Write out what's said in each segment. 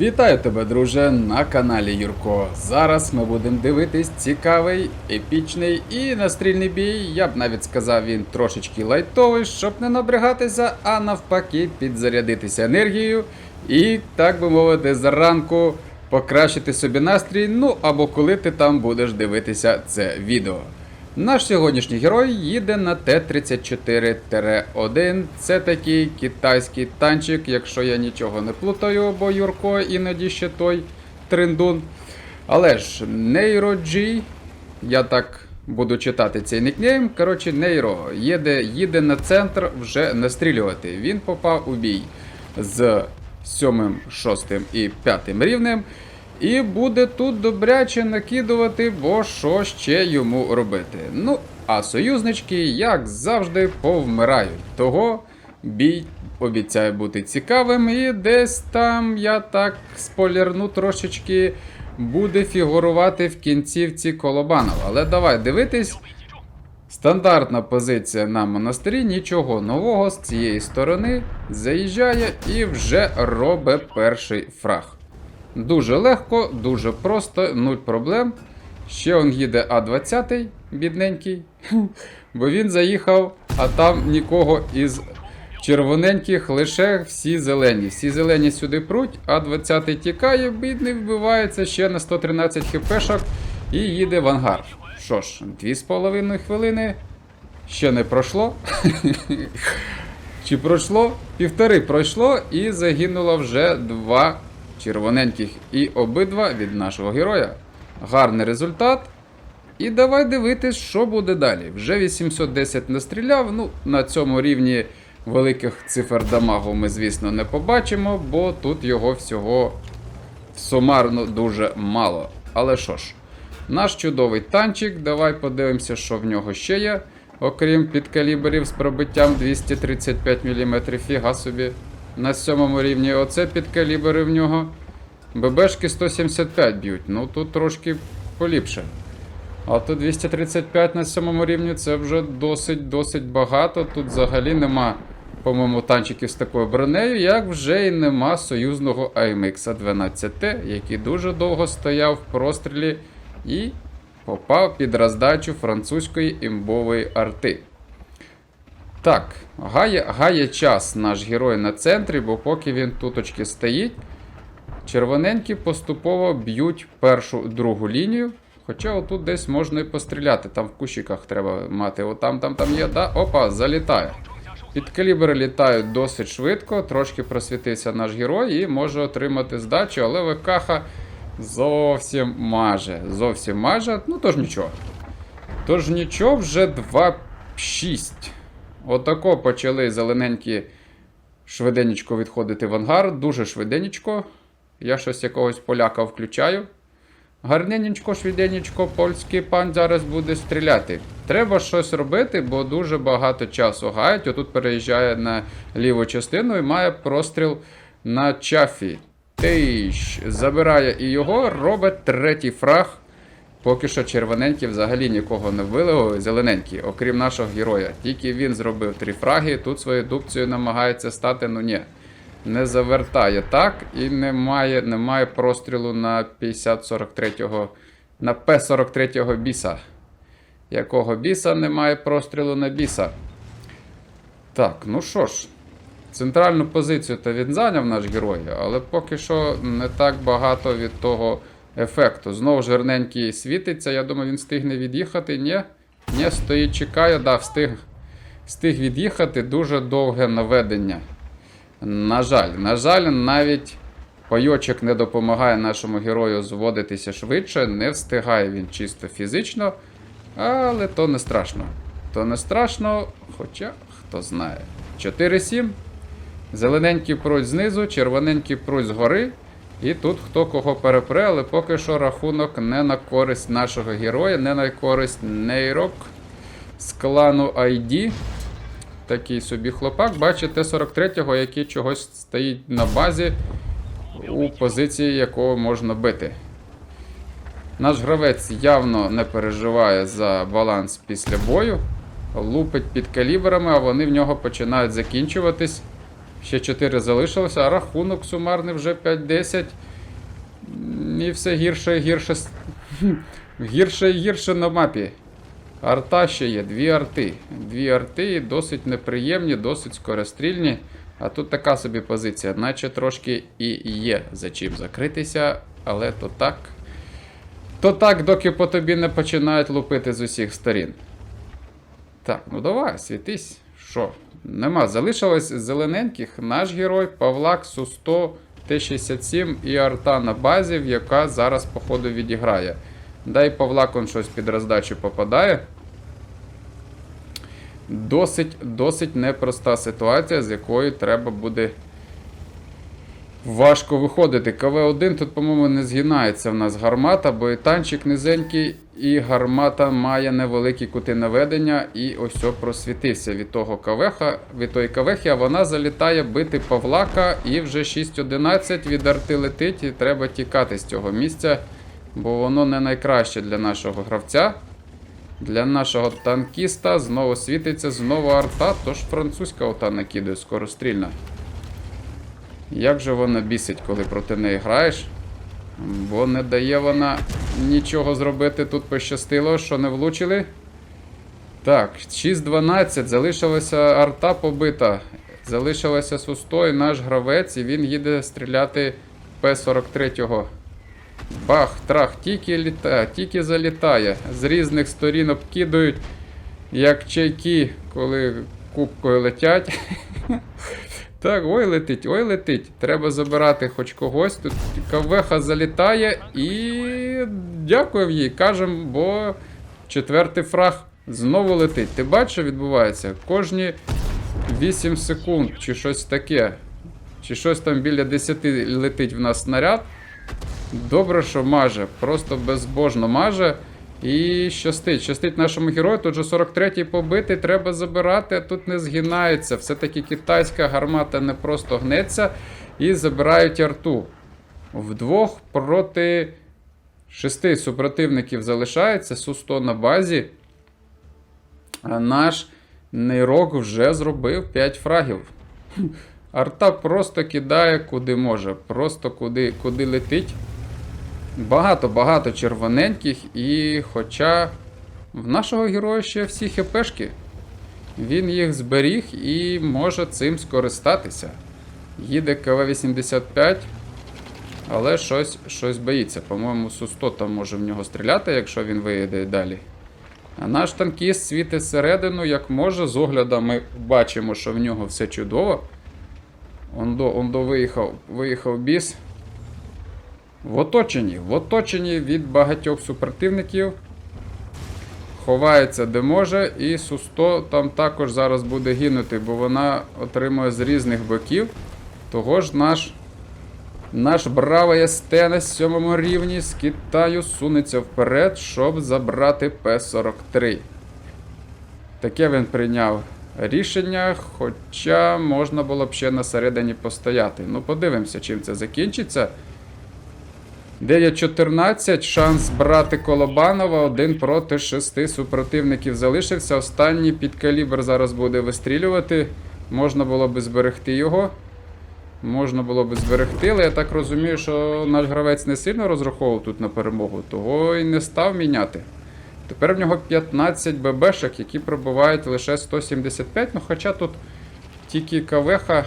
Вітаю тебе, друже, на каналі Юрко. Зараз ми будемо дивитись цікавий, епічний і настрільний бій. Я б навіть сказав, він трошечки лайтовий, щоб не набрягатися, а навпаки, підзарядитися енергією і, так би мовити, зранку покращити собі настрій. Ну або коли ти там будеш дивитися це відео. Наш сьогоднішній герой їде на Т-34-1. Це такий китайський танчик, якщо я нічого не плутаю, бо Юрко іноді ще той триндун. Але ж Нейро G, я так буду читати цей нікнейм. Коротше, Нейро їде, їде на центр вже настрілювати. Він попав у бій з 7, 6 і 5 рівнем. І буде тут добряче накидувати, бо що ще йому робити. Ну, а союзнички, як завжди, повмирають. Того бій обіцяє бути цікавим, і десь там, я так спойлерну трошечки, буде фігурувати в кінцівці Колобанов. Але давай дивитись. Стандартна позиція на монастирі, нічого нового з цієї сторони заїжджає і вже робить перший фраг. Дуже легко, дуже просто, нуль проблем. Ще он їде А20, бідненький, бо він заїхав, а там нікого із червоненьких, лише всі зелені. Всі зелені сюди пруть, А20 тікає, бідний вбивається ще на 113 хпшок і їде в ангар. Що ж, 2,5 хвилини ще не пройшло. Чи пройшло? Півтори пройшло і загинуло вже два червоненьких. І обидва від нашого героя. Гарний результат. І давай дивитись, що буде далі. Вже 810 настріляв. Ну, на цьому рівні великих цифр дамагу ми, звісно, не побачимо, бо тут його всього сумарно дуже мало. Але що ж, наш чудовий танчик, давай подивимося, що в нього ще є. Окрім підкаліберів з пробиттям 235 мм, фіга собі. На сьомому рівні оце підкалібери в нього. ББшки 175 б'ють, ну тут трошки поліпше. А тут 235 на сьомому рівні це вже досить-досить багато. Тут взагалі нема, по-моєму, танчиків з такою бронею, як вже і нема союзного AMX 12T, який дуже довго стояв в прострілі і попав під роздачу французької імбової арти. Так, гає, гає час наш герой на центрі, бо поки він туточки стоїть, червоненькі поступово б'ють першу другу лінію. Хоча отут десь можна і постріляти, там в кущиках треба мати. Отам там там є, да? Опа, залітає. Підкалібри літають досить швидко, трошки просвітився наш герой і може отримати здачу, але ВКХ зовсім маже. Зовсім маже, ну тож нічого. Тож нічого, вже 2-6. Отако почали зелененькі швиденечко відходити в ангар. Дуже швиденечко. Я щось якогось поляка включаю. Гарненечко, швиденечко, польський пан зараз буде стріляти. Треба щось робити, бо дуже багато часу гають. Отут переїжджає на ліву частину і має простріл на чафі. Тейш забирає і його, робить третій фраг. Поки що червоненькі взагалі нікого не вбили, зелененькі, окрім нашого героя. Тільки він зробив три фраги, тут своєю дукцією намагається стати, ну ні. Не завертає так і немає, немає прострілу на 50-43-го, на П-43 біса. Якого біса немає прострілу на біса? Так, ну що ж, центральну позицію то він зайняв наш герой, але поки що не так багато від того ефекту. Знову ж світиться. Я думаю, він встигне від'їхати. Ні, ні, стоїть, чекає, да, встиг, встиг від'їхати. Дуже довге наведення. На жаль, на жаль, навіть пайочок не допомагає нашому герою зводитися швидше, не встигає він чисто фізично, але то не страшно. То не страшно, хоча хто знає. 4-7. Зелененький пруть знизу, червоненький пруть згори. І тут хто кого перепре, але поки що рахунок не на користь нашого героя, не на користь нейрок з клану ID. Такий собі хлопак. Бачите, Т-43, який чогось стоїть на базі, у позиції якого можна бити. Наш гравець явно не переживає за баланс після бою. Лупить під калібрами, а вони в нього починають закінчуватись. Ще 4 залишилося, а рахунок сумарний вже 5-10. І все гірше і гірше. Гірше і гірше на мапі. Арта ще є, дві арти. Дві арти досить неприємні, досить скорострільні. А тут така собі позиція, наче трошки і є за чим закритися, але то так. То так, доки по тобі не починають лупити з усіх сторін. Так, ну давай, світись. Що? Нема. Залишилось зелененьких наш герой, Павлак, Су-100, Т-67 і арта на базі, яка зараз, походу, відіграє. Дай Павлак он щось під роздачу попадає. Досить, досить непроста ситуація, з якою треба буде важко виходити. КВ-1 тут, по-моєму, не згинається в нас гармата, бо і танчик низенький, і гармата має невеликі кути наведення, і ось о просвітився від того кавеха, від тої кавехи, а вона залітає бити Павлака, і вже 6.11 від арти летить, і треба тікати з цього місця, бо воно не найкраще для нашого гравця. Для нашого танкіста знову світиться, знову арта, тож французька ота накидує скорострільна. Як же вона бісить, коли проти неї граєш? Бо не дає вона нічого зробити. Тут пощастило, що не влучили. Так, 6-12. Залишилася арта побита. Залишилася Су-100 наш гравець, і він їде стріляти П-43. Бах, трах, тільки літає, тільки залітає. З різних сторін обкидують, як чайки, коли кубкою летять. Так, ой летить, ой летить. Треба забирати хоч когось. Тут кавеха залітає і дякую їй, кажем, бо четвертий фраг знову летить. Ти бачиш, що відбувається? Кожні 8 секунд чи щось таке. Чи щось там біля 10 летить в нас снаряд. Добре, що маже, просто безбожно маже. І щастить. Щастить нашому герою. Тут же 43-й побитий, треба забирати, а тут не згинається. Все-таки китайська гармата не просто гнеться. І забирають арту. Вдвох проти шести супротивників залишається. Су-100 на базі. А наш нейрок вже зробив 5 фрагів. Арта просто кидає куди може. Просто куди, куди летить. Багато-багато червоненьких, і хоча в нашого героя ще всі хпшки, він їх зберіг і може цим скористатися. Їде КВ-85, але щось, щось боїться. По-моєму, Су-100 там може в нього стріляти, якщо він виїде далі. А наш танкіст світить всередину, як може. З огляду ми бачимо, що в нього все чудово. Ондо, ондо виїхав, виїхав біс. В оточенні, в оточенні від багатьох супротивників. Ховається де може, і Су-100 там також зараз буде гинути, бо вона отримує з різних боків. Того ж наш наш бравий СТ на сьомому рівні з Китаю сунеться вперед, щоб забрати П-43. Таке він прийняв рішення, хоча можна було б ще на середині постояти. Ну, подивимося, чим це закінчиться. 9-14, шанс брати Колобанова, один проти шести супротивників залишився. Останній під калібр зараз буде вистрілювати. Можна було би зберегти його. Можна було би зберегти, але я так розумію, що наш гравець не сильно розраховував тут на перемогу, того і не став міняти. Тепер в нього 15 ББшок, які пробувають лише 175, ну хоча тут тільки кавеха.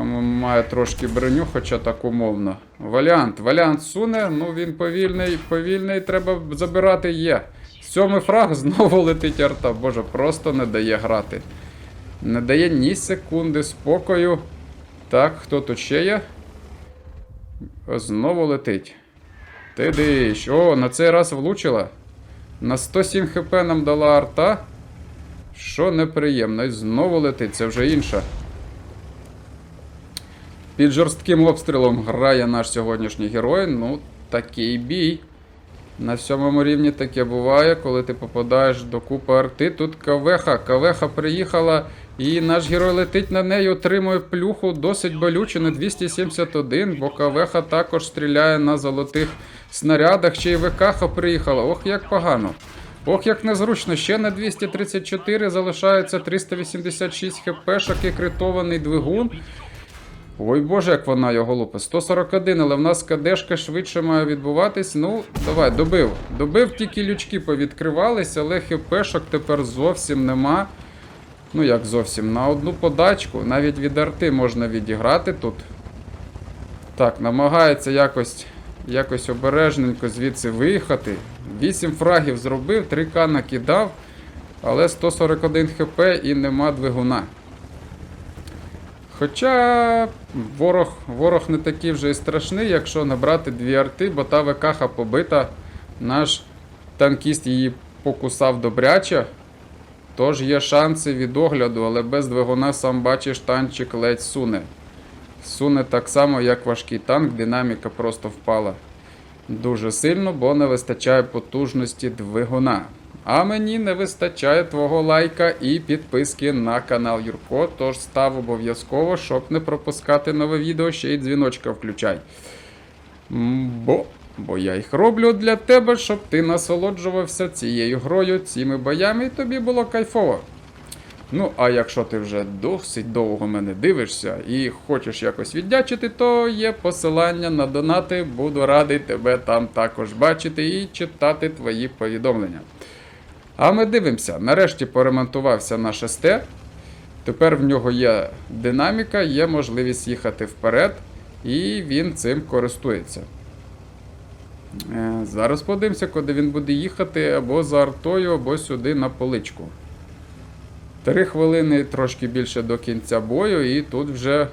По-моєму, має трошки броню, хоча так умовно. Валіант. Валіант суне, ну він повільний, повільний, треба забирати є. Сьомий фраг знову летить арта. Боже, просто не дає грати. Не дає ні секунди спокою. Так, хто тут ще є? Знову летить. Ти диш. О, на цей раз влучила. На 107 хп нам дала арта. Що неприємно. І знову летить, це вже інша. Під жорстким обстрілом грає наш сьогоднішній герой. Ну, такий бій. На сьомому рівні таке буває, коли ти попадаєш до купи арти. Тут кавеха. Кавеха приїхала, і наш герой летить на неї, отримує плюху досить болюче на 271, бо кавеха також стріляє на золотих снарядах. Ще й ВКха приїхала. Ох, як погано. Ох, як незручно, ще на 234 залишається 386 хпшок і критований двигун. Ой боже, як вона його лупить. 141, але в нас кадешка швидше має відбуватись. Ну, давай, добив. Добив, тільки лючки повідкривались, але хпшок тепер зовсім нема. Ну, як зовсім, на одну подачку. Навіть від арти можна відіграти тут. Так, намагається якось, якось обережненько звідси виїхати. 8 фрагів зробив, 3К накидав, але 141 хп і нема двигуна. Хоча ворог, ворог не такий вже і страшний, якщо набрати дві арти, бо та ВКХа побита. Наш танкіст її покусав добряче. Тож є шанси від огляду, але без двигуна сам бачиш, танчик ледь суне. Суне так само, як важкий танк, динаміка просто впала дуже сильно, бо не вистачає потужності двигуна. А мені не вистачає твого лайка і підписки на канал Юрко. Тож став обов'язково, щоб не пропускати нове відео, ще й дзвіночка включай. Бо, бо я їх роблю для тебе, щоб ти насолоджувався цією грою, цими боями, і тобі було кайфово. Ну, а якщо ти вже досить довго мене дивишся і хочеш якось віддячити, то є посилання на донати. Буду радий тебе там також бачити і читати твої повідомлення. А ми дивимося. Нарешті поремонтувався наш СТ. Тепер в нього є динаміка, є можливість їхати вперед, і він цим користується. Е, Зараз подивимося, куди він буде їхати або за артою, або сюди на поличку. Три хвилини трошки більше до кінця бою, і тут вже,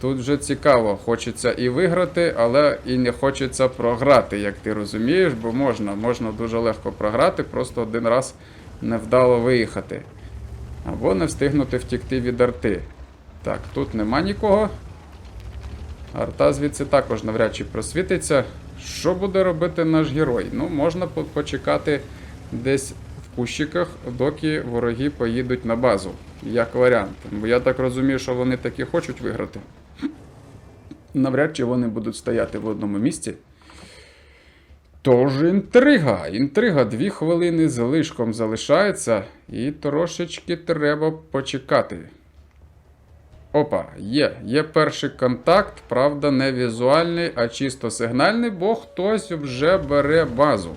тут вже цікаво. Хочеться і виграти, але і не хочеться програти, як ти розумієш, бо можна, можна дуже легко програти, просто один раз невдало виїхати. Або не встигнути втікти від арти. Так, тут нема нікого. Арта звідси також навряд чи просвітиться. Що буде робити наш герой? Ну, можна почекати десь в кущиках, доки вороги поїдуть на базу. Як варіант. Бо я так розумію, що вони таки хочуть виграти. Навряд чи вони будуть стояти в одному місці. Тож інтрига. Інтрига дві хвилини з лишком залишається, і трошечки треба почекати. Опа, є. Є перший контакт, правда, не візуальний, а чисто сигнальний, бо хтось вже бере базу.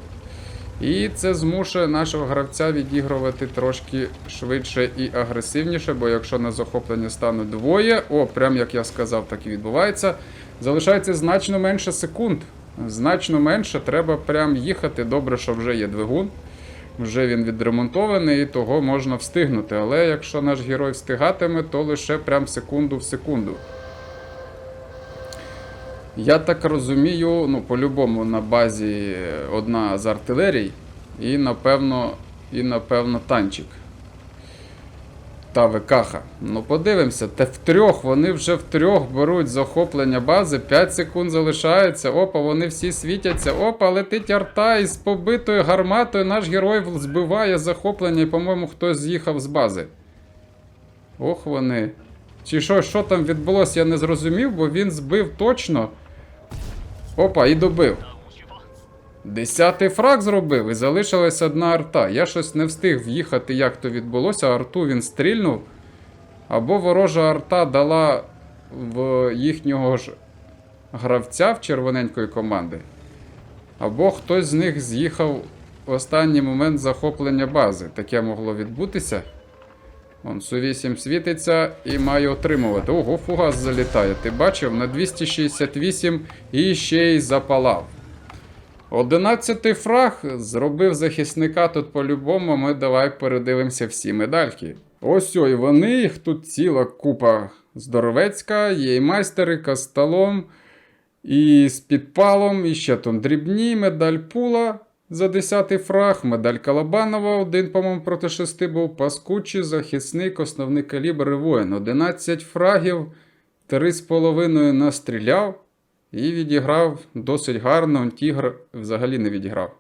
І це змушує нашого гравця відігрувати трошки швидше і агресивніше, бо якщо на захоплення стане двоє, о, прям як я сказав, так і відбувається. Залишається значно менше секунд. Значно менше, треба прям їхати. Добре, що вже є двигун. Вже він відремонтований, і того можна встигнути. Але якщо наш герой встигатиме, то лише прям секунду в секунду. Я так розумію, ну, по-любому на базі одна з артилерій, і напевно, і напевно танчик. Та ВКХа. Ну, подивимося, те втрьох, вони вже втрьох беруть захоплення бази, 5 секунд залишається. Опа, вони всі світяться. Опа, летить арта із побитою гарматою. Наш герой збиває захоплення, і, по-моєму, хтось з'їхав з бази. Ох вони. Чи що, що там відбулося, я не зрозумів, бо він збив точно. Опа, і добив. Десятий фраг зробив і залишилась одна арта. Я щось не встиг в'їхати, як то відбулося. Арту він стрільнув. Або ворожа арта дала в їхнього ж гравця в червоненької команди. Або хтось з них з'їхав в останній момент захоплення бази. Таке могло відбутися. Вон Су-8 світиться і має отримувати. Ого, фугас залітає. Ти бачив? На 268 і ще й запалав. Одинадцятий фраг зробив захисника тут по-любому. Ми давай передивимося всі медальки. Ось ой, вони, їх тут ціла купа здоровецька, є і майстери, касталом, і з підпалом, і ще там дрібні, медаль пула за 10 фраг, медаль Калабанова, один, по-моєму, проти 6 був, паскучий, захисник, основний калібр і воїн. 11 фрагів, 3,5 настріляв і відіграв досить гарно. Тігр взагалі не відіграв.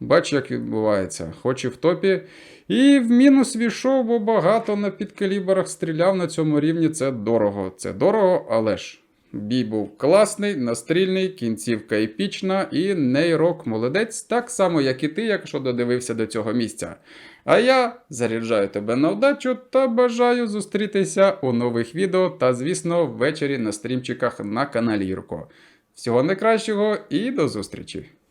Бач, як відбувається. Хоч і в топі. І в мінус війшов, бо багато на підкалібрах стріляв на цьому рівні. Це дорого. Це дорого, але ж Бій був класний, настрільний, кінцівка епічна і нейрок молодець, так само, як і ти, якщо додивився до цього місця. А я заряджаю тебе на вдачу та бажаю зустрітися у нових відео та, звісно, ввечері на стрімчиках на каналі Юрко. Всього найкращого і до зустрічі!